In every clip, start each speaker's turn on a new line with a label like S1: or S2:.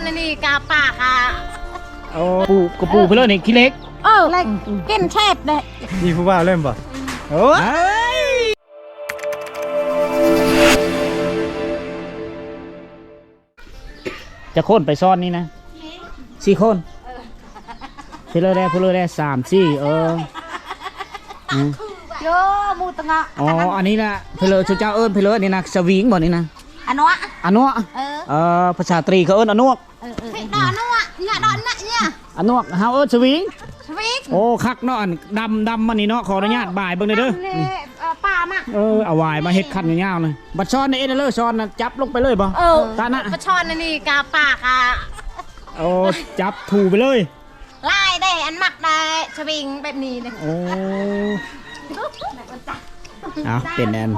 S1: นอันนี้กาป่ากอะ
S2: โอ้ปูกระปูไปเลยนี่ขี้เล็ก
S1: เออเลยกินแทบเลย
S3: นี่ผู้ว่าเล่นบ่โอ้
S2: ยจะโค่นไปซ่อนนี่นะสี่คนเพลเลยได้เพลเลยได้สามสี่เอออืม
S1: โยมูตะงะ
S2: อ๋ออันนี้นะเพลเลยชุดเจ้าเอิญเพลเลยนี่นะสวิงบ่นี่นะ
S1: อันนู้น
S2: อันนวก
S1: เออ
S2: เอ่อภาษาตรีเขาเอิญอันนวก
S1: เออเออดอนนู้นเนี่ยดอนน่ะเนี่ย
S2: อันนวกเฮาเอิญสวิง
S1: สวิก
S2: โอ้คักเนาะอันดำดำมันนี่เนาะขออนุญาตบ่ายเบิ่งเด้อเด้อ
S1: เลย
S2: นี่
S1: ป้ามาก
S2: เออเอาวายมาเฮ็ดคันยาวๆหน่อยบัดช้อนในเอเดอร์ช้อนน่ะจับลงไปเลยบ่
S1: เออ
S2: ตานะ
S1: ปลาช่อนอันนี้กาปากอะ
S2: โอ้จับถูไปเลย
S1: ไล่ได้อันมักได้สวิงแบบนี้เลย
S2: โอ้ เอาเป็นแอน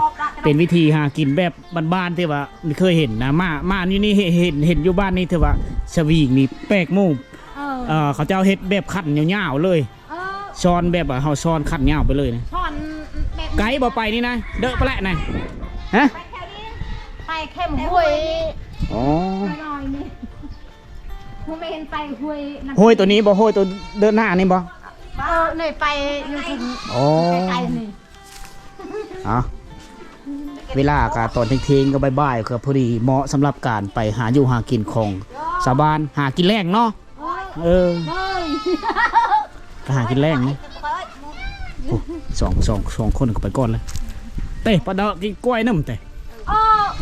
S2: เป็นวิธีหากินแบบบ้านๆที่ว่าไม่เคยเห็นนะมามาอยู่นี่เห็นเห็นเห็นอยู่บ้านนี่ที่ว่าสวีกนี่แปลกหมู่
S1: เออ
S2: เออเขาเจ้าเฮ็ดแบบคันยาวๆเลย
S1: เออ
S2: ช้อนแบบว่าเฮาช้อนคันยาวไปเลยนะ
S1: ช่อนแบบ
S2: ไกด์บ่ไปนี่นะเด้อไปแล้วนะฮะ
S1: ไปแค่นี้ไปเข้มห้วย
S2: อ๋อ
S1: หน่อยนี่ผมไม่เห็นไปห้วยน้ำ
S2: โห้ยตัวนี้บ่โห้ยตัวเดินหน้านี่บ่
S1: เออหน่อยไปอยู่ถึง
S2: อ๋อ
S1: ไกลๆนี่
S2: เอาเวลาก็ตอนเที่ยงๆก็บ่ายๆก็พอดีเหมาะสำหรับการไปหาอยู่หากินของชาวบ้านหากินแรงเนาะเออ
S1: เฮ้ย
S2: ก็หากินแรงนี่โอ้สองสองสองคนก็ไปก่อนเลยเต้ปลาดอกกินกล้วยน้ำเต้
S1: โอ้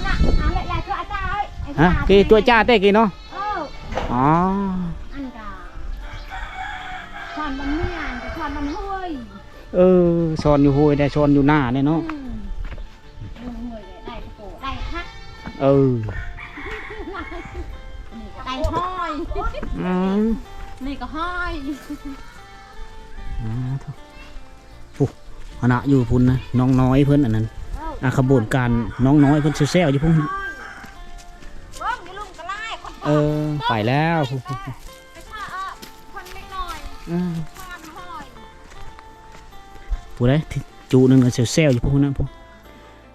S1: น่ะอันแหละๆคืออาจารย์ไอ้
S2: ฮะกีตัวจ้าเต้กีเนาะ
S1: เออ เอ
S2: อซอนอยู่ห้วยได้ซอนอยู่หน้าเนี่ยเนาะ
S1: อืมมันห้วยเลยได้กระโปรงได้ฮัก
S2: เออ
S1: นี่ก็ได้ห้อย
S2: อืม
S1: นี่ก็ห้อย
S2: อ่าเถอะโอ้คณะอยู่พุ่นนะน้องน้อยเพิ่นอันนั้นอาขบวนการน้องน้อยเพิ่นเซลล์อยู่พุ่น
S1: เบิ้งนี่ลุงก็ไล่คน
S2: เออไปแล้วพุ่น
S1: ไปช่าเออคนเล็กน้อย
S2: อืม
S1: ช่อนห้อย
S2: ผู้ใดจูหนึงก็เซลเซลอยู่พวกนั้นพวก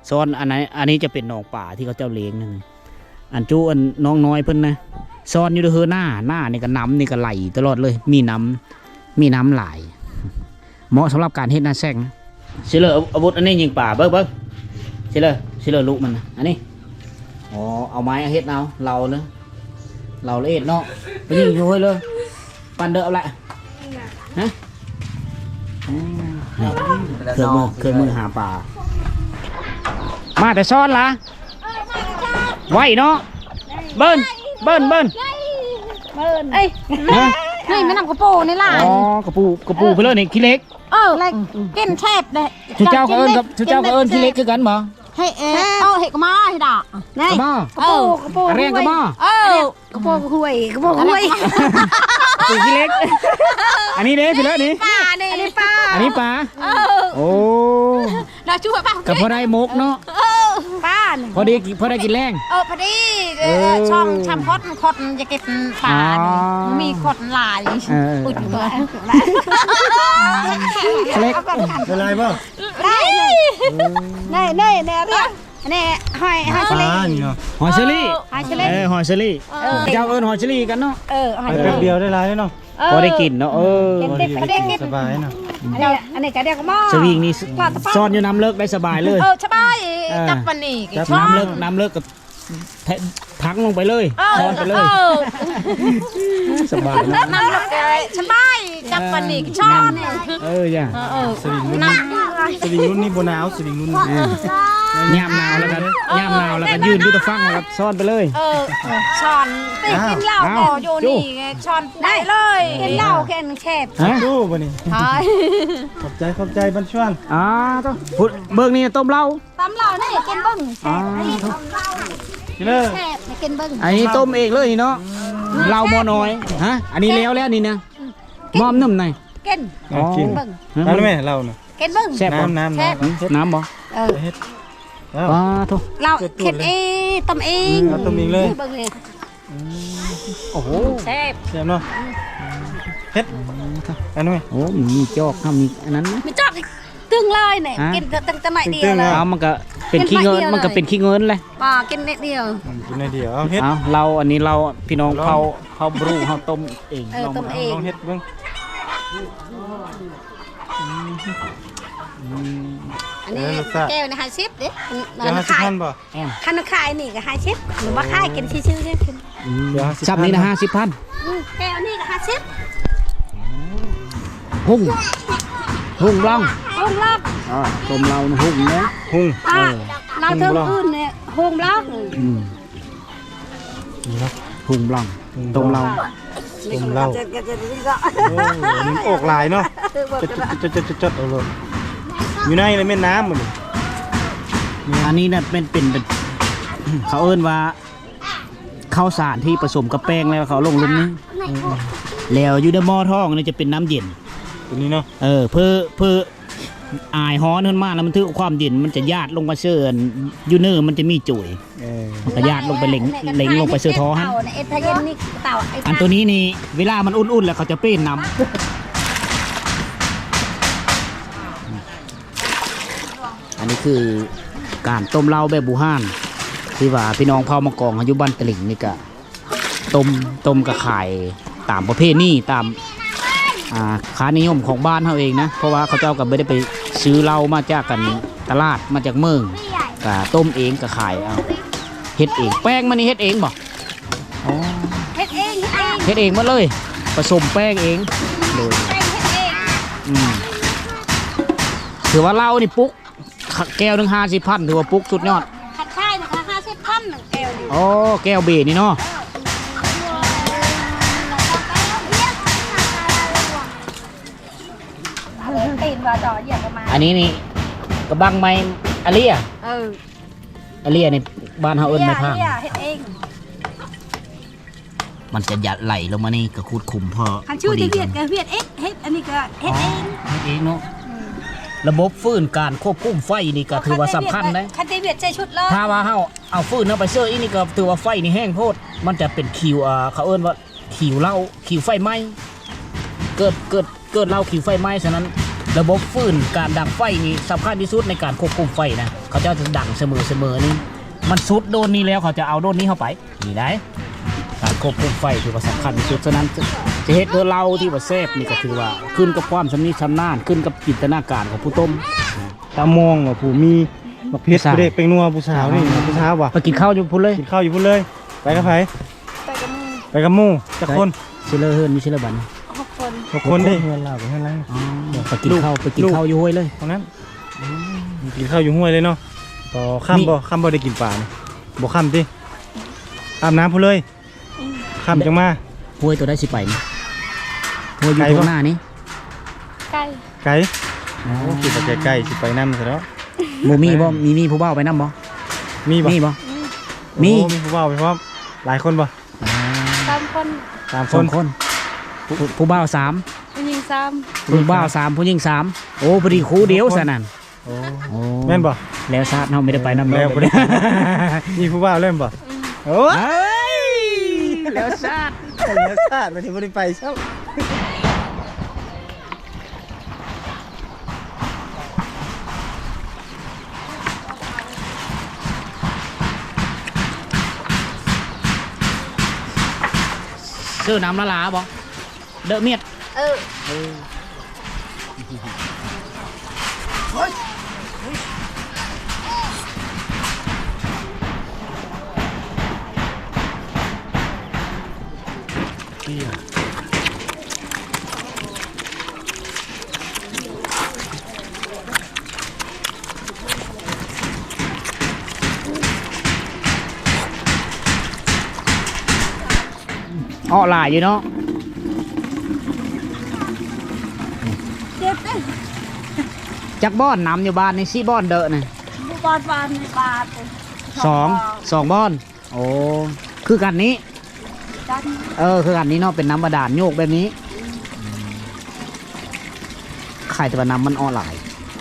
S2: ซ้อนอันไหนอันนี้จะเป็นหนองป่าที่เขาเจ้าเลี้ยงนั่นอันจูอันน้องน้อยเพิ่นนะซ้อนอยู่เด้อเฮือหน้าหน้านี่ก็น้ำนี่ก็ไหลตลอดเลย มีน้ำมีน้ำไหลเหมาะสำหรับการเฮ็ดนาแซงนะสิเลยอาวุธอันนี้ยิงป่าเบิ่งเบิ่งสิเลยสิเลยลูกมันนะอันนี้อ๋อเอาไม้เอาเฮ็ดเอาเราเลยเราเลยเอ็ดเนาะไปยิงอยู่เฮ้ยเลยปันเด้อเอาละฮะ เครื่องมือเครื่องมือหาปลามาแต่ซ้อนละไหวเนาะเบิ้นเบิ้นเบิ้น
S1: เบิ้นเอ้ย
S2: ฮะ
S1: นี่ไม่นำกระปรงนี่ล่ะ
S2: อ๋อกระปูกระปูไปเลยนี่ขี้เล็ก
S1: เออเลยกินแทบเลย
S2: ชูเจ้าก็เอิญกับชูเจ้าก็เอิญขี้เล็กคือกันบ่
S1: ให้เออเอาเห็ดกระมาให้ด่าก
S2: ระบ่
S1: เออกระปรง
S2: กระเรียงกระบ่
S1: เออกระโปรงห้วยกระปรงห้วย
S2: กระปูขี้เล็ก อันนี้เด้พี่เลิศนี่
S1: ป้านี่ อันนี้ป้า
S2: อันนี้ปลา
S1: เออ
S2: โอ้
S1: เราช่วยป้า
S2: กับพอได้มกเนาะ
S1: เออป้านี่
S2: พอดีกิพอได้กินแรง
S1: เออพอดีเอ
S2: เอ
S1: อ
S2: อ
S1: ช่องชำพดคดจะเก็บปลา
S2: อ๋อ
S1: มีคดหลาย
S2: เออ
S1: อุดเลย
S2: เล็ก
S3: เป็นไรบ่
S1: ได้ได้ได้ได้เรียกนี่ห้อยห้อย
S3: ป
S1: เฉลี่
S3: ลานี่เนาะ
S2: หอยเชอรี่
S1: ห้อยเฉลี่
S2: เออหอยเชอรี่เจ้าเอิญหอยเชอรี่กันเนาะ
S1: เออห้อย
S3: ไป
S1: เฉ
S3: แป๊
S1: ลี่
S3: บเดียวได้หลายเลยเนาะ
S2: พอได้กินเนาะเออ
S3: พอดีได้กินสบายเนาะ
S1: อันนี้อันนี้ก็เรียกว่าหม้อ
S2: สวิงนี่ซ่อนอยู่น้ำเลิกได้สบายเลย
S1: เออสบาย
S2: เออ
S1: จับมันนี่
S2: จับน้ำเลิกน้ำเลิกกับแทะทังลงไปเลยซ่อนไปเลย
S1: เออ
S2: สบายเนอะ
S1: นั่นลูกเอ้ยสบายจับมันนี่ช้อน
S2: เออจ้ะ
S1: เออเออ
S3: สลิงรุ่น
S1: นั่น
S3: สลิงรุ่นนี่บนหนาวสลิงรุ่น
S2: เออ ย่ามหนาวแล้วกันย่ามหนาวแล้วก็ยืนอยู่ตะฟังแล้วก็ซ่อนไปเลย
S1: เออช้อนติกินเหล้า
S2: อ้าว
S1: ต่ออยู่นี่ไงช้อนได้เลยกินเหล้าแค่นแคบ
S2: ฮะ
S3: ตู้บ่นี่
S1: ใช่
S3: ขอบใจขอบใจบันชวน
S2: อ่าต้องพุดเบิ่งนี่ต้มเหล้า
S1: ตำเหล้านี่กินเบิ้ง
S2: อ่า
S3: นี่เด้อ
S1: แคบไม่กินเบิ้ง
S2: อันนี้ต้มเองเลยนี่เนาะเหล้าหม้อน้อยฮะอันนี้แล้วแล้วนี่นะมอมน้ำหน่อย
S1: กิน
S2: อ๋อ
S3: กิน
S1: เบิ้ง
S3: น้ำไหมเราเนาะ
S1: กินเบิ้ง
S2: แซ่บบ่
S3: น้ำน้ำน้ำ
S2: น้ำบ่
S1: เออ
S3: เฮ็ด แล้ว
S2: อ่าทุก
S1: เราเข็ดเองตำเอง
S3: เอาต้มเองเลย
S1: เบิ้งเลย
S2: โอ้โห
S1: แซ่บ
S3: เสียบเนาะเฮ็ดอันนู้น
S2: โอ้มีจอกครับมีอันนั้นนะ
S1: ไม่จอดอีกตึงเลยเนี่ย
S2: ฮะ
S1: กินตั้งแต่ไหนเดียวเลย
S2: เอามันก็เป็นขี้เงิน
S1: เป็นใบเดียวเลย
S2: มันก็เป็นขี้เงินเลย
S1: ป่ากินนิดเดียว
S3: คกินในเดียวเอาเฮ็ด
S2: เอาเราอันนี้เราพี่น้อง
S3: ลอง
S2: เผาเผาบรูเผาต้มเอง
S1: เออ
S2: ลอง
S1: ต้ม
S2: มา
S1: เอง
S3: ลองเฮ็ดเบิ่ง
S2: อืม
S1: อันนี้แก้วนะฮะชิปเด้
S3: เดี๋ยวห้าสิบ
S1: ขาย
S3: พันบ่
S2: แอม
S1: คันขายนี่ก็ฮาชิปหรือว่าขายกินชื่อๆเนี่ยกิน
S3: เดี๋ยว50
S2: ชับนี้นะห้าสิบพัน
S1: อืมแก้วนี่ก็ฮาชิป
S2: หุ่งหุ่งล่อง
S1: โฮงล็อก
S2: อ่าต้มเรานะหุ่งนะ
S3: หุ้ง
S1: อะเราเทิง
S3: โฮงล็อก
S1: อื่นเนี่ยโฮงล็อก
S2: อืม
S3: นี่เนาะ
S2: หุ่งล่อง
S3: หุ่ง
S2: ต้มเรา
S3: ต้มเหล้า
S1: จะจะจะจะจะ
S3: โอ้มันออกหลายเนาะ
S1: บอก
S3: จด
S1: กัน
S3: จดจดจดจดเอาเลย อยู่ในแม่น้ำหมดเลย
S2: อันนี้เนี่ยเป็นเป็นเป็น เขาเอิ้นว่าข้าวสารที่ผสมกับแป้งแล้วเขาลงลุมนี้แล้วอยู่ในหม้อท้องนี่จะเป็นน้ำเย็น
S3: ตัวนี้เนาะ
S2: เออเพื่อเพื่ออายฮ้อนขึ้นมาแล้วมันถือความเย็นมันจะญาติลงมาเชื่อนยูเนอร์มันจะมีจุ๋ย
S3: เออ
S2: มันก็ญาติลงไปเล็งเล็งลงไปเชื่อท้อฮะ
S1: เต่าเนี่ยเอ็ดทะเย็นนี่เต่าไอ้
S2: อันตัวนี้นี่เวลามันอุ่นๆแล้วเขาจะเป้นน้ำ นนี้คือการต้มเหล้าแบบบูฮานที่ว่าพี่น้องเผามากองอายุบ้านตลิ่งนี่ก็ต้มต้มกับไข่ตามประเภทนี้ตามอ่าค่านิยมของบ้านเขาเองนะ เพราะว่าเขาเจ้าก็ไม่ได้ไปซื้อเหล้ามาจากกันตลาดมาจากเมืองก็ต้มเองกับไข่เอาเฮ็ดเองแป้งมันนี่เฮ็ดเองบ่อ๋อ
S1: เฮ็ดเองเฮ็ดเอง
S2: เฮ็ดเองหมาเลย ผสมแป้งเองเลย
S1: เฮ็ดเอง
S2: อืมถือว่าเหล้านี่ปุ๊ก แก้วหนึ่งห้าสิบพันถือว่าปุ๊กสุดยอด
S1: ขัดค่ายนะคะห้าสิบพันหนึ่งแก้วนี่
S2: โอ้แก้วเบรนี่เนาะ
S1: ตีนว่าต่อเหยียบประมาณ
S2: อันนี้นี่กระบังไม้อาเลีย
S1: เออ
S2: อาเลียนี่บ้านเฮาเอิ้นไม้พาง
S1: เฮ็ดเอง
S2: มันจะยัดไหลลงมานี่ก็คูดคุมพอ
S1: คันชื่อ
S2: พ
S1: ที่
S2: ดี
S1: เวียดก็เวียดเอ็กเฮ็ดอันนี้ก็เฮ็ดเอง
S2: เฮ็ดเองเนาะ ระบบฟืนการควบคุมไฟนี่ก็ถือว่าสำคัญนะ
S1: คันที่เวียดใช้ชุดเลย
S2: ถ้าว่าเฮาเอาฟืนเอาไปเชื่ออีนี่ก็ถือว่าไฟนี่แห้งโพดมันจะเป็นคิวอ่าเขาเอิ้นว่าคิวเหล้าคิวไฟไหม้เกิดเกิดเกิดเหล้าคิวไฟไหม้ฉะนั้นระบบฟืนการดังไฟนี่สำคัญที่สุดในการควบคุมไฟนะเขาจะดังเสมอเสมอนี่มันสุดโดนนี้แล้วเขาจะเอาโดนนี้เข้าไปนี่ได้การ ควบคุมไฟถือว่าสำคัญที่สุดฉะนั้นจะจะเฮ็ดเดอเหล้าที่ว่าแซ่บนี่ก็ถือว่าขึ้นกับความชำนิชำนาญขึ้นกับจินตนาการของผู้ต้ม
S3: ตามองว่าผู้มีบักเพชร
S2: ผู้สาว
S3: ผู้เด็กเป็นนัวผู้สาวนี่ผู้สาวว่ะ
S2: ไปกินข้าวอยู่พุ่นเลย
S3: กินข้าวอยู่พุ่นเลย ไปกับไผ
S1: ไปกับมือ
S3: ไปกับหมู่จักคน
S2: ชิลเลอร์เฮิร์นมีชิลเลอร์บัน
S1: หกคน
S3: หกคนดิเงินเราไปเท่าไหร่
S2: อ๋อไปกินข้าวไปกินข้าวอยู่ห้วยเลย
S3: ตรงนั้นกินข้าวอยู่ห้วยเลยเนาะต่อค่ำบ่ค่ำบ่ได้กินปลานี่บ่ค่ำติอาบน้ำพุ่นเลย ค่ำจังมา
S2: ห้วยตัวได้สิไปนี่ห้วยอยู่
S3: ไกล
S2: ตร
S3: ปะ
S2: งหน้านี้
S1: ไก่
S3: ไกลโอ้คิดว่าใกล้ๆสิไปนำซะแล้ว
S2: โมมีบ่มีมีผู้เบ้าไปนํบ่
S3: มีบ่
S2: มีบ่มี
S3: โอ้มีผู้บ่าวไปพร้อมหลายคนบ่
S1: สามคน
S3: สามค
S2: สอนงคนผู้ผู้เบ้าสาม
S1: ผู้หญิงสาม
S2: ผู้เบ้าสามผู้หญิงสามโอ้พอดีคู่เดียวซะนั่น
S3: โอ้
S2: โอ้
S3: แม่นบ่
S2: แล้วซาดเฮาไม่ได้ไปนำ
S3: แล้วบ่ได้มีผู้บ่าวเล่นบ่โอ้
S2: เอ้ย แล้วซาด
S3: แล้วชาติวันนี้บ่ได้ไปเช้า
S2: ซื้อน้ำละลาบ่เดอะเมียด
S1: เออ
S2: อ้อหลายอยู่เนาะ
S1: เจ็บเด้อ
S2: จักบ้อนน้ำอยู่บ้านนี่สิบ้อนเดอะนี่
S1: บุบอลบานในบาท
S2: สองสองบ้อน โอ้คือกันนี้
S1: กัน
S2: เออ คืออันนี้เนาะเป็นน้ำบาดาลโยกแบบนี้ไข่แต่ว่าน้ำมันอ้อหลาย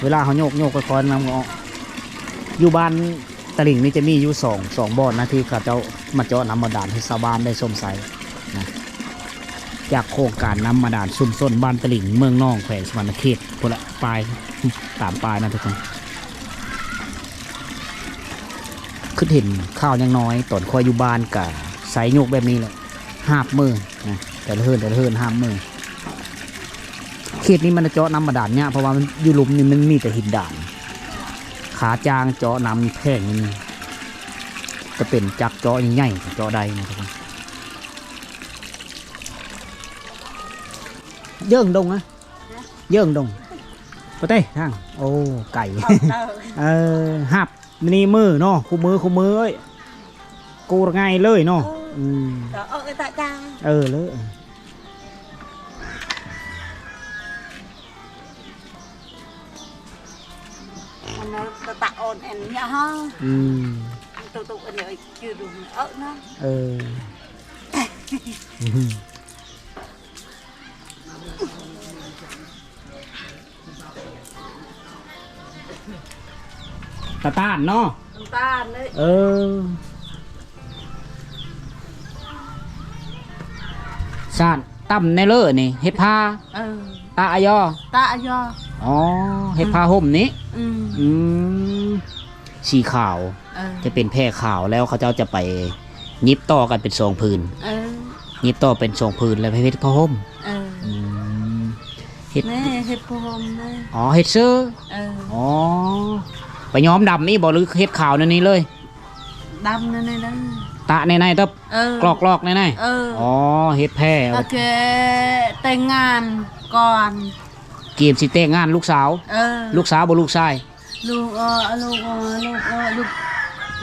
S2: เวลาเขาโยกโยกค่อยๆน้ำก็อ้ออยู่บ้านตลิ่งนี่จะมีอยู่สองสองบ่อนนะที่เขาเจ้ามาเจาะน้ำบาดาลให้ชาวบ้านได้ชมใส นะจากโครงการน้ำบาดาลซุ่มส้นบ้านตลิ่งเมืองนองแขวงสวรรณเขตพนละปลายตามปลายนะทุกคนคือเห็นข้าวยังน้อยตอนคอยอยู่บ้านกะใส่โยกแบบนี้แหละห้ามือนะแต่ละเฮินแต่ละเฮินห้ามือเขตนี้มันเจาะน้ำบาดาลเนี่ยเพราะว่ามันอยู่ลุมนี่มันมีแต่หินด่าน ขาจางเจาะน้ำแพงนี่จะเป็นจักเจาะใหญ่เจาะใดนะครับผม เยิ่งดงนะเยิ่งดงไปเต้ทางโอ้ไก่เออหับนี่มือเนาะคู่มือคู่มือเอ้ยกูง่ายเลยเนาะอืม
S1: Đó, ơ, tại cha
S2: เออเลย
S1: nó tạ ồn em nhá ha
S2: อืม
S1: tụ tụ anh ơi chưa đủ ợ nó
S2: เอ ตาต้านเนาะ
S1: chúng ta đấy
S2: เออชาติตั้มในเลอนี่เฮ็ดผ้า
S1: ừ
S2: ตาอายอ
S1: tạ do
S2: อ๋อเฮ็ดผ้าห่มนี้
S1: ừ
S2: อืมสีขาว
S1: ừ
S2: จะเป็นแพร่ขาวแล้วเขาเจ้าจะไปยิบต่อกันเป็นสองพื้น
S1: ừ
S2: ยิบต่อเป็นสองพื้นแล้วไปเฮ็ดผ้าห่ม
S1: ừ
S2: อืมเฮ็ด
S1: nè hết phô hôm nè
S2: อ๋อเฮ็ดเสื้อ
S1: ừ
S2: อ๋อ ไปย้อมดำนี่บ่หรือเฮ็ดขาวในนี้เลย
S1: đâm nè nè đó
S2: ตะในในๆตะ
S1: ừ
S2: กรอกกรอกในใน
S1: ừ
S2: อ๋อเฮ็ดแพร่
S1: ok tay ngàn còn
S2: เกมสิเตะงานลูกสาว
S1: ừ
S2: ลูกสาวบ่ลูกชาย
S1: ลูกเออลูกเออลูกเออลูก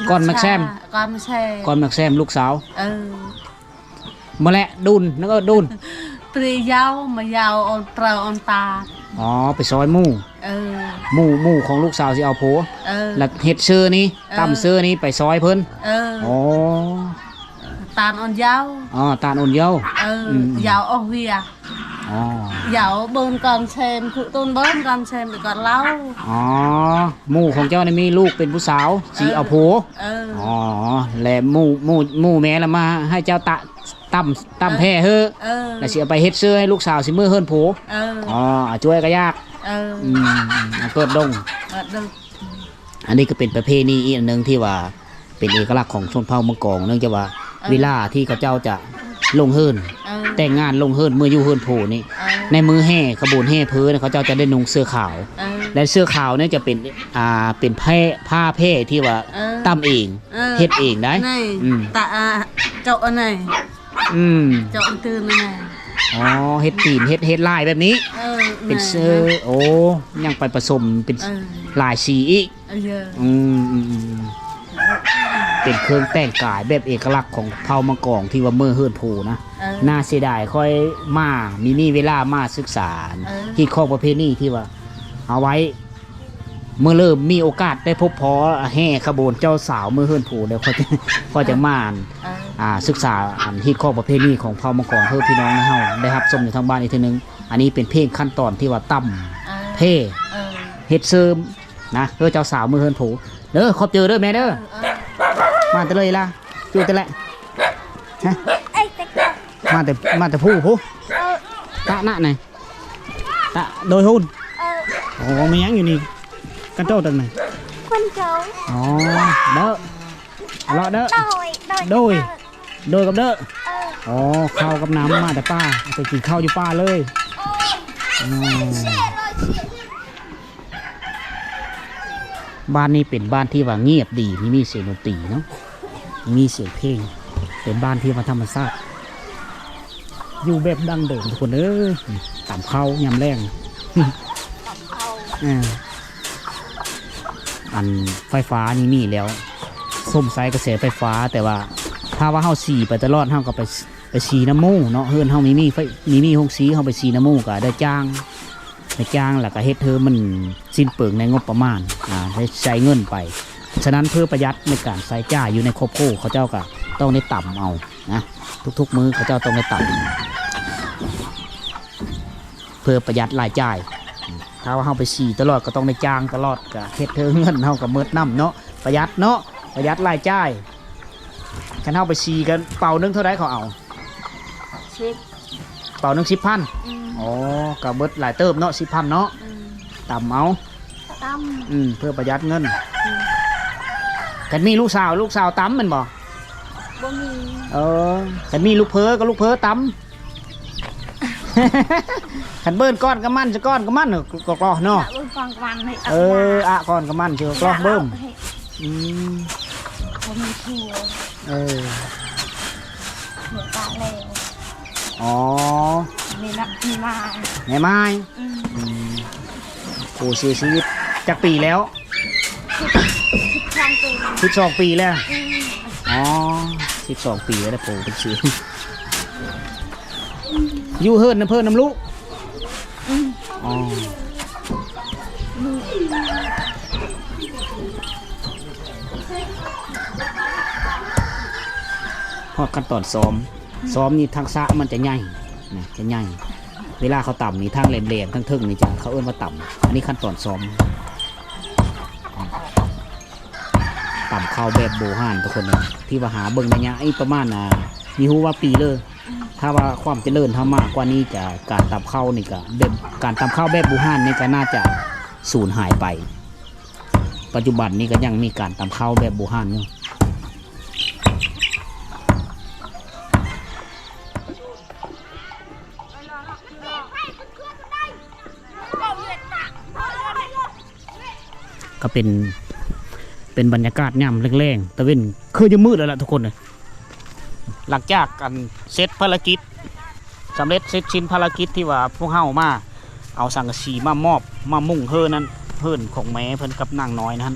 S2: ก่อนแม็กแซม
S1: ก่อนแม็กแซม
S2: ก่อนแม็กแซมลูกสาว
S1: เออ
S2: มาแหละดุนแล้วก็ดุน
S1: ปรียาวมายาวออนเตราออนตา
S2: อ๋อไปซอยหมู่
S1: เออ
S2: หมู่หมู่ของลูกสาวสิเอาโผ
S1: เออ
S2: แล้วเฮ็ดเสื้อนี่
S1: เออ
S2: ตำเสื้อนี่ไปซอยเพิ่น
S1: เออ
S2: อ๋อ
S1: ตาลออนยาว
S2: อ๋อตาลอ่อนเยาว์
S1: เอออ
S2: ม
S1: ยาวออกเวีย
S2: อ๋อ
S1: ยาวเบิร์นก่อนเชมคือต้นเบิร์นก่อนเชมไปก่อนเล่า
S2: อ๋อหมู่ของเจ้านี่มีลูกเป็นผู้สาวสิเอาโผ
S1: เออ
S2: อ๋อและหมู่หมู่หมู่แม่ละมาให้เจ้าตะ ตำตำแพ้เฮ้อ
S1: เออ
S2: แล้วสิเอาไปเฮ็ดเสื้อให้ลูกสาวสิมือเฮิรนโผ
S1: เออ
S2: อ๋ออะช่วยก็ยาก
S1: เออ
S2: อืมอะเกิดดง
S1: เออดู
S2: อันนี้ก็เป็นประเพณีอีกอันหนึ่งที่ว่าเป็นเอกลักษณ์ของชนเผ่ามังกรเนื่องจากว่าเวลาที่เขาเจ้าจะลงเฮิรน
S1: เออ
S2: แต่งงานลงเฮิรนเมื่ออยู่เฮิรนโผนี่
S1: เออ
S2: ในมือแห่ขบวนแห่เพื้นเขาเจ้าจะได้นุ่งเสื้อขาว
S1: เออ
S2: และเสื้อขาวเนี่ยจะเป็นอ่าเป็นผ้าผ้าแพร่ที่ว่า
S1: เออ
S2: ตั้มเอง
S1: เออ
S2: เฮ็ดเองได้
S1: này
S2: อืม
S1: tạ chậu này
S2: อืม
S1: chậu từ này này
S2: อ๋อเฮ็ดตีนเฮ็ดเฮ็ดลายแบบนี้
S1: เออ
S2: เป็นเสื้อโอ้ยังไปผสมเป็น
S1: เออ
S2: ลายสีอีก
S1: เออ
S2: อืมอืมอืมเป็นเครื่องแต่งกายแบบเอกลักษณ์ของเผ่ามังกรที่ว่าเมื่อเฮิรนโผนะ
S1: เออ
S2: น่าเสียดายค่อยมามีมีเวลามาศึกษา
S1: เออ
S2: ที่ข้อประเพณีที่ว่า เอาไว้ เมื่อเริ่มมีโอกาสได้พบพอแห่ขบวนเจ้าสาวเมื่อเฮิรนโผแล้วเขาจะเขาจะมาอ่าน
S1: เออ
S2: อ่าศึกษาอันที่ข้อประเพณีของเผ่ามังกรเพื่อพี่น้องนะเฮาได้รับชมอยู่ทางบ้านอีกทีหนึง อันนี้เป็นเพลงขั้นตอนที่ว่าตั้ม
S1: เออ
S2: เพ่
S1: เออ
S2: เฮ็ดเซิมนะเพื่อเจ้าสาวเมื่อเฮิรนโผเด้อขอบเจอเด้อแม่เด้อ
S1: เออ
S2: มาแต่เลยล่ะจูแต่แหละฮะ
S1: Ê, tạch tạch.
S2: มาแต่มาแต่ผู้ผู้
S1: Ờ,
S2: ตะนะไหนตะโดยหุ้น
S1: ờ,
S2: โอ้ไม่ยังอยู่นี่ กันโจ้ตังไหน
S1: con cháu
S2: อ๋อเด้อรอเด้อ
S1: đòi đòi
S2: Đôi.
S1: đòi.
S2: โดยกับเด้อ
S1: Ờ,
S2: อ๋อข้าวกับน้ำมาแต่ป้าไปกินข้าวอยู่ป้าเลยอ๋อ
S1: xe rồi chị
S2: บ้านนี้เป็นบ้านที่ว่าเงียบดีไม่มีเสียงดนตรีเนาะไม่มีเสียงเพลง เป็นบ้านที่มาธรรมชาติอยู่แบบดังเดิมทุกคนเอ้ยต่ำเข้ายำแรงอ่า อันไฟฟ้านี่มีแล้วส้มไซกระแสไฟฟ้าแต่ว่าถ้าว่าเฮาสีไปตลอดเฮาก็ไปไปสีน้ำมูเนาะเฮือนเฮามีมีไฟมีมีหงสีเฮาไปสีน้ำมูก็ได้จ้างได้จ้างแล้วก็เฮ็ดเธอมันสิ้นเปลืองในงบประมาณอ่าได้ใช้เงินไปฉะนั้นเพื่อประหยัดในการใช้จ่ายอยู่ในครอบครัวเขาเจ้าก็ต้องได้ต่ำเอานะทุกๆ มื้อเขาเจ้าต้องได้ต่ำเพื่อประหยัดรายจ่าย ถ้าว่าเฮาไปฉี่ตลอดก็ต้องได้จ้างตลอดก็เฮ็ดเธอเงินเฮาก็เมิดน้ำเนาะประหยัดเนาะประหยัดรายจ่ายคันเฮาไปฉี่กันเป่าหนึงเท่าไรเขาเอา
S1: ship
S2: เป่าหนึงสิบพัน
S1: ừ,
S2: อ๋อก็เบิดหลายเติบเนาะสิบพันเนาะ
S1: ừ.
S2: ต่ำเอา
S1: tâm
S2: อืมเพื่อประหยัดเงินกันมีลูกสาวลูกสาวตั้มแมันบ่
S1: บ่มี
S2: เออกันมีลูกเพอก็ลูกเพอตั้ม ขันเบิ้นก้อนก็มันจะก้อนก็มันก็กรอเนาะ
S1: เบิ่งฟังวันให้
S2: เอออะก้อนก็มันเชื่อกรอเบิ้ม
S1: ให้
S2: อืม
S1: บ่มีชัว
S2: เออ
S1: หัวตาแล้ว
S2: อ๋อ
S1: มีนักมีมา
S2: แม่ไม้
S1: อืม
S2: อืมโอ้เสียชีวิตจากปีแล้ว
S1: ช่างตัว
S2: สิบสองปีแล้ว
S1: อืม
S2: อ๋อสิบสองปีแล้วนะปู่เป็นสี อยู่เฮิร์นน้ำเพิ่นน้ำลูก
S1: อ๋
S2: อพอขั้นตอนซ้อม ซ้อมนี่ทักษะมันจะใหญ่นะจะใหญ่เวลาเขาต่ำนี่ทางแหลมๆทั้งทึ่งนี่จะเขาเอื้นว่าต่ำอันนี้ขั้นตอนซ้อมต่ำเข้าแบบโบฮานทุกคนที่ว่าหาเบิ่งระยะไอ้ประมาณน่ะมีฮู้ว่าปีเลย ถ้าว่าความเจริญเท่ามากกว่านี้จะการตำเข้านี่ก็แบบการตำเข้าแบบบูฮานนี่ก็น่าจะสูญหายไป ปัจจุบันนี้ก็ยังมีการตำเข้าแบบบูฮานอยู่ก็เป็นเป็นบรรยากาศย่ำแรงๆตะเว้นคือจะมืดแล้วล่ะทุกคนเลย หลังจากกันเซตภารกิจสำเร็จเซตชิ้นภารกิจที่ว่าพวกเฮามา เอาสังกะสีมามอบมามุ่งเฮือนั้นเพื่อนของแม่เพิ่อนกับนางน้อยนั้น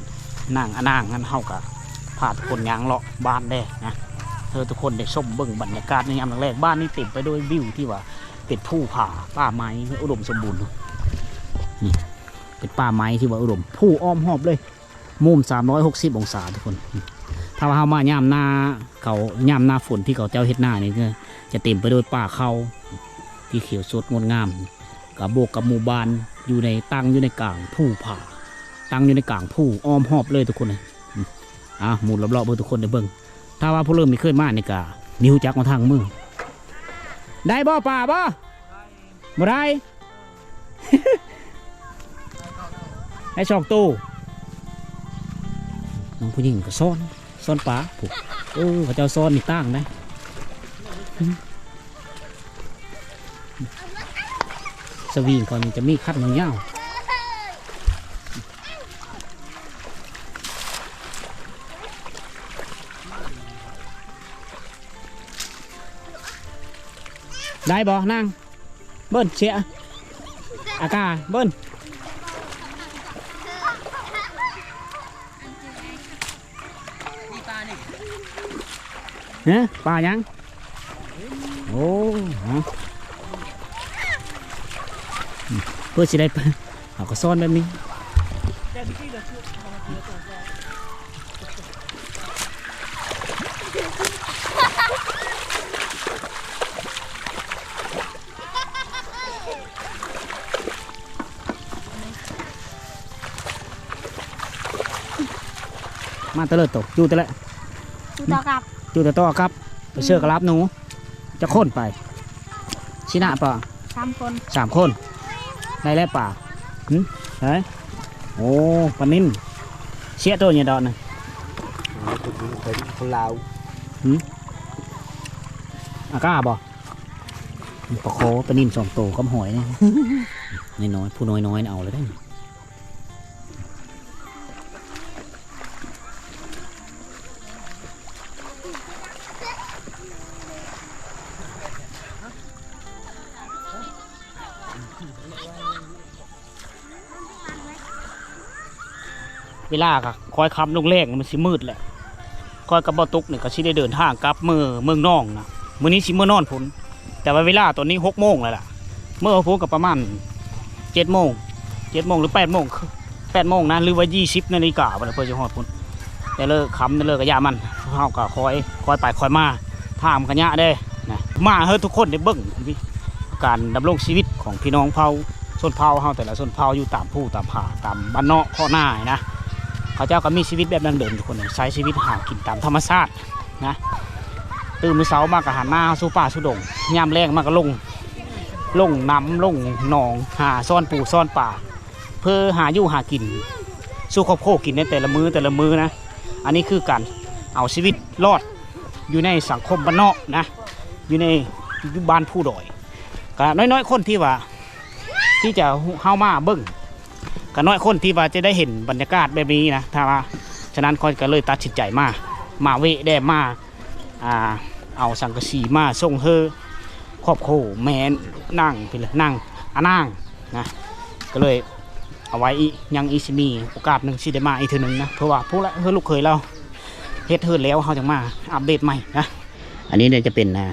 S2: นางอนางนั้นเฮากะพาทุกคนยางเลาะบ้านได้นะเธอทุกคนได้ชมเบิ่งบรรยากาศในยามแรกบ้านนี้เต็มไปด้วยวิวที่ว่าเป็นผู้ผาป่าไม้อุดมสมบูรณ์นี่เป็นป่าไม้ที่ว่าอุดมผู้อ้อมหอบเลยมุม360 องศาทุกคน ถ้าว่าเฮามาย่ามหน้าเขาย่ามหน้าฝนที่เขาเจ้าเฮ็ดหน้านี่ก็จะเต็มไปด้วยป่าเขาที่เขียวสดงดงามกับโบกกับหมู่บ้านอยู่ในตั้งอยู่ในกลางผู้ผาตั้งอยู่ในกลางผู้อ้อมหอบเลยทุกคนเลยอะหมุนรอบๆเบิ่งทุกคนได้เบิ่งถ้าว่าผู้เริ่มม่เคยมานี่ก็นิ้วจักมาทางมือได้บ่ป่าบ่บ่ได้ได้สองตู้น้องผู้หญิงก็ซ่อน ซ่อนปลาผูกเออเขาเจ้าซ่อนนี่ตั้งนะสวิงก่อนจะมีคัดเง่าได้บ่นั่งเบิ้ลเสียอากาเบิ้ล เนี่ยปลายังโอ้ฮะเพื่อสิได้ปลาเอาก็ซ่อนแบบนี้มาเตลิดตกอยู่แต่ละ
S1: ดูต่อกับ
S2: อยู่แต่ตัวครับ ไปเชื่อกระลับหนู จะค้นไป ชินะป่ะ
S1: สามคน
S2: สามคนได้แล้วป่าหึเฮ้ยโอ้ปลานิ่นเชี่ยตัวเนี่ยดอนนะ
S3: คนลาว
S2: อากาบ่ปลาโคปลานิ่นสองตัวกับหอยเนี่ยน้อยๆผู้น้อยๆน่ะเอาเลยได้ เวลาก็คอยคำลงแรงมันสิมืดแหละคอยกับบ่ตุกเนี่ยก็สิได้เดินทางกลับเมือเมืองน่องนะมื้อนี้สิเมื่อนอนพุ่นแต่ว่าเวลาตอนนี้หกโมงแล้วล่ะ เมื่อพุ่นกับประมาณเจ็ดโมงเจ็ดโมงหรือแปดโมงแปดโมงนะหรือว่ายี่สิบนาฬิกาไปเพื่อจะฮอดพุ่นแต่เลิกคำแต่เลิกกับยามันเฮาก็คอยคอยไปคอยมาถามกันยะเด้นะมาเฮ้ยทุกคนได้เบิ่งการดำรงชีวิตของพี่น้องเผ่าชนเผ่าเฮาแต่ละชนเผ่าอยู่ตามผู้ตามผาตามบ้านเนอกข้อหน้านะ เขาเจ้าก็มีชีวิตแบบดังเดิมทุกคนเลยใช้ชีวิตหากินตามธรรมชาตินะตื่นมือเช้ามากก็หันหน้าสู่ป่าสู่ดงยามแรงมากก็ลงลงน้ำลงหนองหาซ่อนปูซ่อนป่า เพื่อหาอยู่หากิน สู่ครอบครัวกินในแต่ละมือแต่ละมือนะ อันนี้คือการเอาชีวิตรอดอยู่ในสังคมบ้านนอกนะ อยู่ในยุบ้านผู้ดอยก็น้อยๆคนที่ว่า ที่จะเข้ามาเบิ้ง ก็น้อยคนที่ว่าจะได้เห็นบรรยากาศแบบนี้นะถ้าว่าฉะนั้นคอยก็เลยตัดสินใจมา มาเวะได้มาอ่าเอาสังกะสีมาส่งเธอครอบครัวแม่นั่งไปเลยนั่งอานั่งนะก็เลยเอาไว้อียังอีสิมีโอกาสหนึ่งสิได้มาอีกทีหนึ่งนะเพราะว่าพวกละเพื่อลูกเคยเราเฮ็ดเฮิรแล้วเขาจะมาอัปเดตใหม่นะอันนี้เนี่ยจะเป็นนะ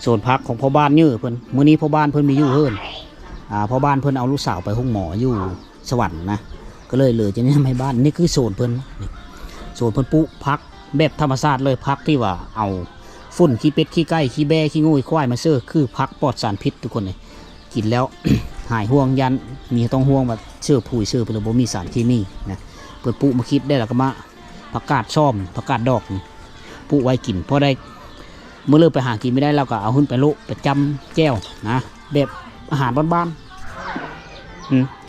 S2: โซนพักของพ่อบ้านยื้อเพิ่นมื้อนี้พ่อบ้านเพิ่นมีอยู่เฮิรอ่าพ่อบ้านเพิ่นเอาลูกสาวไปห้องหมออยู่ สวรรค์นะก็เลยเลยจะแนะนำให้บ้านนี่คือโซนเพิ่นโซนเพิ่นปลูกพักแบบธรรมชาติเลยพักที่ว่าเอาฝุ่นขี้เป็ดขี้ไก่ขี้แบขี้งูขี้ควายมาเสื้อคือพักปลอดสารพิษทุกคนเลยกินแล้วหายห่วงยันมีต้องห่วงว่าเชื่อผุยเชื่อไปเลยบ่มีสารเคมีนะเปิดปลูกมาคิดได้แล้วก็มาผักกาดซ่อมผักกาดดอกปลูกไว้กินพอได้เมื่อเลิกไปหากินไม่ได้เราก็เอาขึ้นไปโละไปจำแก้วนะแบบอาหารบ้านๆ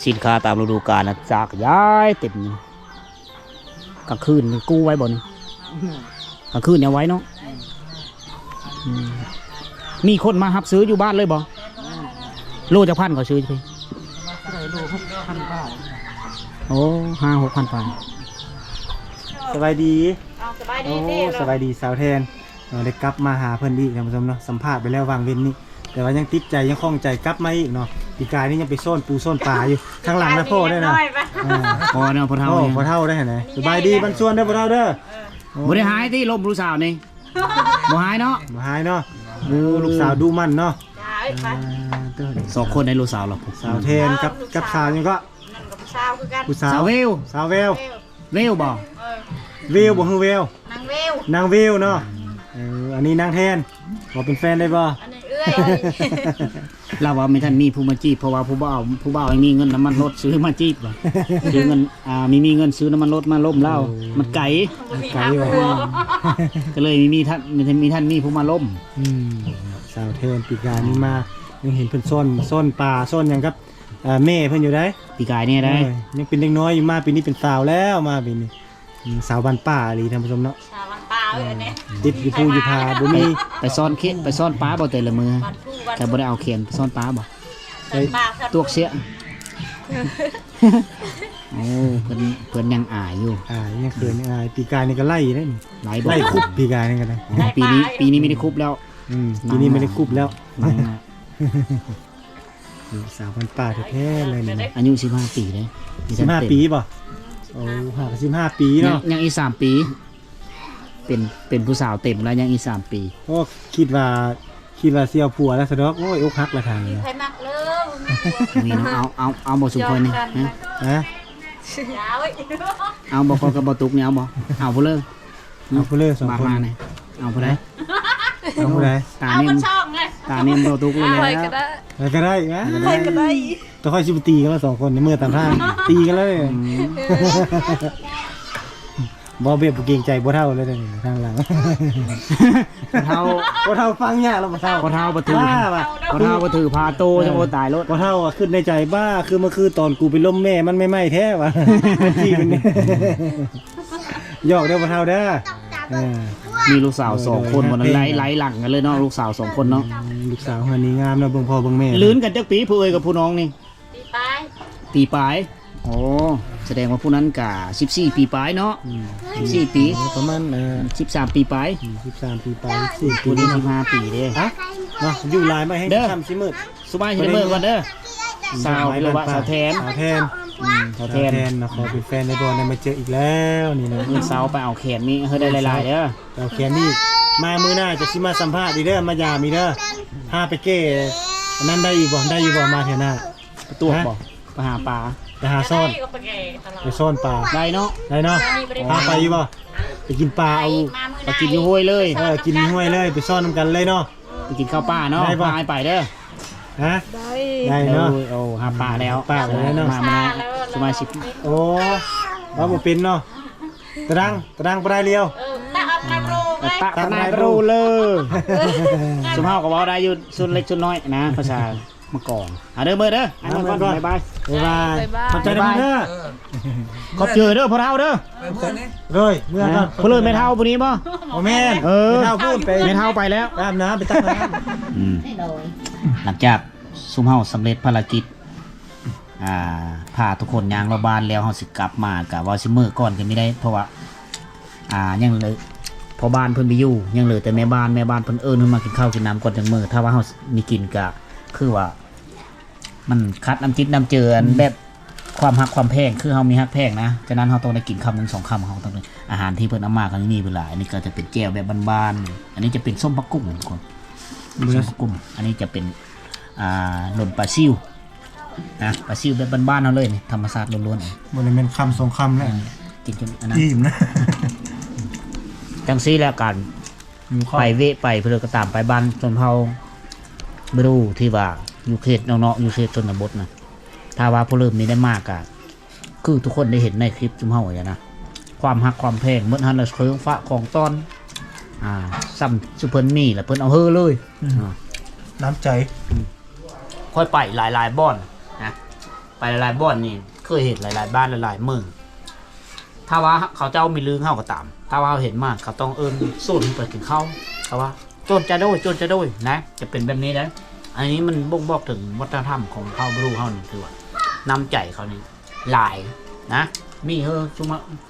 S2: สินค้าตามฤดูกาลนะจากย้ายเต็มอยู่กลางคืนมันกู้ไว้บนกลางคืนเนี่ยไว้เนาะอืมมีคนมาหับซื้ออยู่บ้านเลยบ่โลจะพันก็ซื้อไปโอ้ห้าหกพันไป
S3: สบายดี
S1: เอาสบายดี
S3: โอ้
S1: เด้
S3: สบายดีสาวแทนเออได้กลับมาหาเพื่อนดีท่านผู้ชมเนาะสัมภาษณ์ไปแล้ววางเว้นนี่แต่ว่ายังติดใจยังคล่องใจกลับมาอีกเนาะ ปีกายนี่ยังไปซ่อนปูซ่อนปลาอยู่ข้างหลังนะพ่อได้นะ
S1: น้อยป
S3: อ่า
S2: พอเนาะพอเท่า
S3: โอ้
S2: เนี่ย
S3: พอเท่าได้เห็นไหมสบายดีบรรส่วนเด้อพอเท่าเด้อ
S2: บ่ได้หายที่ลมลูกสาวนี่บ่หายเนาะ
S3: มาหายเนาะโอ้ลูกสาวดูมันเนาะ
S1: จ้าเอ้ยไป
S3: อ่าเด้อ
S2: สองคนในลูกสาวหรอก
S3: สาวแทนกับกับสาวยังก็
S1: นั่นกับสาวคือกัน
S3: ผู้สาว
S2: สาวเวล
S3: สาวเวล
S1: เวล
S2: เวลบ่
S1: เออ
S3: เวลบ่ฮือเวล
S1: นางเวล
S3: นางเวลเนาะเอออันนี้นางแทนบอกเป็นแฟนได้บ่
S1: อันนี้เอ้ย
S2: เราว่าไม่ท่านมีผู้มาจีบเพราะว่าผู้บ่าวผู้บ่าวยังมีเงินน้ำมันรถซื้อมาจีบว่ะซื้อเงินอ่ามีมีเงินซื้อน้ำมันรถมาล่มเหล่ามันไก่
S3: ไกลว่ะ
S2: ก็เลยมีมีท่านมีท่านมีท่านมีผู้มาล่ม
S3: อืมสาวเทนปีกายนี่มายังเห็นเพิ่นซ่อนซ่อนปลาซ่อนหยังครับอ่าแม่เพิ่นอยู่ได้
S2: ปีกายเนี่ยได้
S3: เออยังเป็นเด็กน้อยอยู่มาปีนี้เป็นสาวแล้วมาปีนี้อืมสาวบ้านป่าอีหลีท่านผู้ชมเนาะ
S1: ชาวบ้านป่าเอ้ยอันนี้
S3: ติดอยู่ภูอยู่พาบ่
S2: ไป
S3: มี
S2: ไปซ่อนเคะไปซ่อนปลาบ่แต่ละมือ
S1: บ้านผู้บ้าน
S2: แต่บ่ได้เอาเขียนไปซ่อนปลาบ่
S1: บ้านป่าครับ
S2: ตวกเสียโอ้เพิ่นเพิ่นยังอายอยู่
S3: อ่ายังเขินยังอายปีกายนี่ก็ไล่ได้นี่
S2: หลายบ่
S3: ไล่คุบปีกายนี่ก็ได้
S2: อ๋อปีนี้ปีนี้ไม่ได้คุบแล้ว
S3: อืมปีนี้ไม่ได้คุบแล้ว
S2: หลังมา
S3: นี่สาวบ้านป่าแท้ๆเลยนี่นะ
S2: อายุ15ปีเลย
S3: สิบห้าปีป่ะโอ้ห่างสิบห้าปี
S2: ยัง
S3: เนาะ
S2: ยังอีกสามปี เป็นเป็นผู้สาวเต็มแล้วยังอีกสามปี
S3: โอ้คิดว่าคิดว่าเสียวผัวแล้วสะดอกโอ้ยอกหักละทางนี้
S1: ใครมักเลย
S2: นี่เนาะเอาเอาเอาบ่สุพลนี่ฮะ
S3: นะ
S1: ยาวเอ้ย
S2: เอาบ่คนกับบ่ตุกเนี่ยเอาบ่เอาผู้เลิก
S3: เอาผู้เลิกสอง
S2: บา
S3: คน
S2: มาเนี่ยเอาผู้ใด
S3: เอาผู้ใด
S2: ตา
S1: เอา
S2: เนี่
S1: มั
S2: ม
S1: นช่องไง
S2: ตาเนี่ยบ่ตุกเลย
S1: ไป
S2: แล้ว
S1: ก็ได้
S3: อะไรก็ได้นะ
S1: ไปก็ได้
S3: ต้องค่อยชิบตีกันแล้วสองคนในเมื่อตามทางตีกันแล้วเลย
S2: อืม
S3: บอเบียบเกรงใจบ่เท่าเลยเดี๋ยวนี้ทางหลัง
S2: เท่า
S3: บ่เท่าฟังยากแล้วบ่เท่า
S2: บ่เท่าบ่ถือ
S3: บ้าป่ะ
S2: บ่เท่าบ่ถือพาโตจังโอตายรถ
S3: บ่เท่าอะขึ้นในใจบ้าคือเมื่อคือตอนกูไปล้มแม่มันไม่ไหม้แท้ว่ะที่เป็นเนี่ยหยอกเด้อบ่เท่าเด้อเออ
S2: มีลูกสาวสองคนวันนั้นไล่ไล่หลังกันเลยเนาะลูกสาวสองคนเนาะ
S3: ลูกสาวเฮือนนี้งามเนาะเบิ่งพ่อเบิ่งแม่
S2: ลื้นกันจักปีผู้เอ้ยกับผู้น้องนี่
S1: ตีไป
S2: ปีปลาย โอ้แสดงว่าผู้นั้นกะ14 ปีปลายเนาะ
S3: อืม
S2: 14ปี
S3: ประมาณเอ่อ
S2: 13 ปีปลาย
S3: 13ปีไป4ปี
S2: ผู้นี้15ปีเด้
S3: ฮะเนาะอยู่หลายมาให้
S2: เด้อ
S3: ทำสิมืด
S2: สบายเห็นเมื่อก่อนเด้อสาวหรือว่าสาวแทน
S3: สาวแทน
S2: อืมสาวแทน
S3: นะขอเป็นแฟนในบอลได้มาเจออีกแล้วนี่นะ
S2: เงินเสาไปเอาแขนนี่เฮ้ยได้หลายๆเด้อ
S3: เอาแคนนี่มามือหน้าจะชิมาสัมภาษณ์ดีเด้อมายามีเด้อพาไปเก้อันนั้นได้อยู่บ่ได้อยู่บ่มาเถอะหน้า
S2: ไปตรวจบ่ไปหาปลา
S3: ไปหาซ่อน
S1: ก็ไปแก่ตลอด
S3: ไปซ่อนปลา
S2: ได้เนาะ
S3: ได้เนาะพาไปอยู่บ่ไปกินปลาเอา
S1: มามือ
S2: ไปกินอยู่ห้วยเลย
S3: เออกินห้วยเลยไปซ่อนนำกันเลยเนาะ
S2: ไปกินข้าวปลาเนาะ
S3: ได้ปะ
S2: พาให้ไปเด้อ
S3: ฮะ
S1: ได้
S3: ได้
S2: เอ
S3: เนาะ
S2: อโอ้หาปลาแล้ว
S3: ปลาแล้วเนาะ
S2: มามาสมาชิก
S3: โอ้ว่าบ่เป็นเนาะตะดังตะดังปลาเลียว
S1: เออตาอับกระโปรงไง
S2: ตะตะนายรู้เลยสมภาพก็เว้าได้อยู่สุดเล็กสุดน้อยนะภาษา มากองเอาเด้อเบอร์เด้ออันนั้นก่อน
S3: เอาเบอร์ก่อน
S2: บ๊ายบาย
S3: บ๊ายบาย
S1: บ๊ายบาย
S3: ขอบใจนะเด้อ
S4: เออ
S2: ขอบเจอเด้อพ่อเฒ่าเด้อ
S4: ไปเพื่อนนี่
S3: เลยเมื่อก่อน
S2: เพื่อนไม่เท่าปุนี้บ่
S3: โอแม่น
S2: เออ
S3: ไม่เท่าพูดไป
S2: ไม่เท่าไปแล้ว
S3: อาบน้ำไปตักน้
S2: อืม
S1: โดย
S2: หลังจากซุ่มเฮาสำเร็จภารกิจ อ่าพาทุกคนยางรอบบ้านแล้วเฮาสิกลับมากะว่าสิมื้อก่อนก็ไม่ได้ เพราะว่า อ่ายังเลยพอบ้านเพิ่นไปอยู่ยังเหลือแต่แม่บ้านแม่บ้านเพิ่นเอิ้นเพิ่นมากินข้าวกินน้ำก่อนจังมื้อถ้าว่าเฮามีกินก็คือว่า มันคัดน้ำจิตน้ำเจืออันแบบความฮักความแพงคือเฮามีฮักแพงนะฉะนั้นเฮาต้องได้กินคำหนึ่งสองคำเฮาต้องได้อาหารที่เพิ่นเอามากันนี่เวลาอันนี้ก็จะเป็นแจ่วแบบบ้านๆอันนี้จะเป็นส้มผักกุ้งทุกคนำส้มผักกุ้งอันนี้จะเป็นอ่าหล่นปลาซิวนะปลาซิวแบบบ้านๆเอาเลยนี่ธรรมชาติล้วนๆ
S3: บริเวณคำสองคำแล้ว
S2: กินจนอันนั้น
S3: อิ่มนะ
S2: จังซี่แล้วกัน
S3: อยู่ข้อ
S2: ไปเวะไปเพื่อก็ตามไปบ้านชนเผ่าบรูที่ว่า อยู่เขตนอกๆอยู่เขตชนบทนะถ้าว่าผู้เริ่มนี้ได้มากอะคือทุกคนได้เห็นในคลิปจุมเฮาอย่างนะความฮักความแพงเมื่อฮันเราเคยฟ้าของตอน อ่าซ้ำสุเพิ่นมีแล้วเพิ่นเอาเฮ้อเลยอ่า
S3: น้ำใจ
S2: ค่อยไปหลายๆบ่อนนะไปหลายๆบ่อนนี่เคยเห็นหลาย ๆ บ้านหลายๆเมืองถ้าว่าเขาเจ้ามีลือเข้าก็ตาม ถ้าว่าเขาเห็นมากเขาต้องเอิญสูนไปถึงเข้าเขาว่าโจนจะโด้วยโจนจะโด้วยนะ จะเป็นแบบนี้นะ อันนี้มันบ่งบอกถึงวัฒนธรรมของเขาบรูเขานี่คือว่าน้ำใจเขานี่หลายนะมีเฮอชุม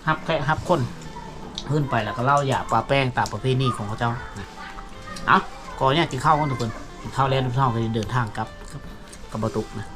S2: ฮับแค่ฮับคนขึ้นไปแล้วก็เล่าอย่าปลาแป้งตามประเพณีของเขาเจ้านะเอาก่อนเนี่ยกินข้าวกันทุกคนกินข้าวแล้วทุกท่านก็เดินทางกลับกับประตุกนะ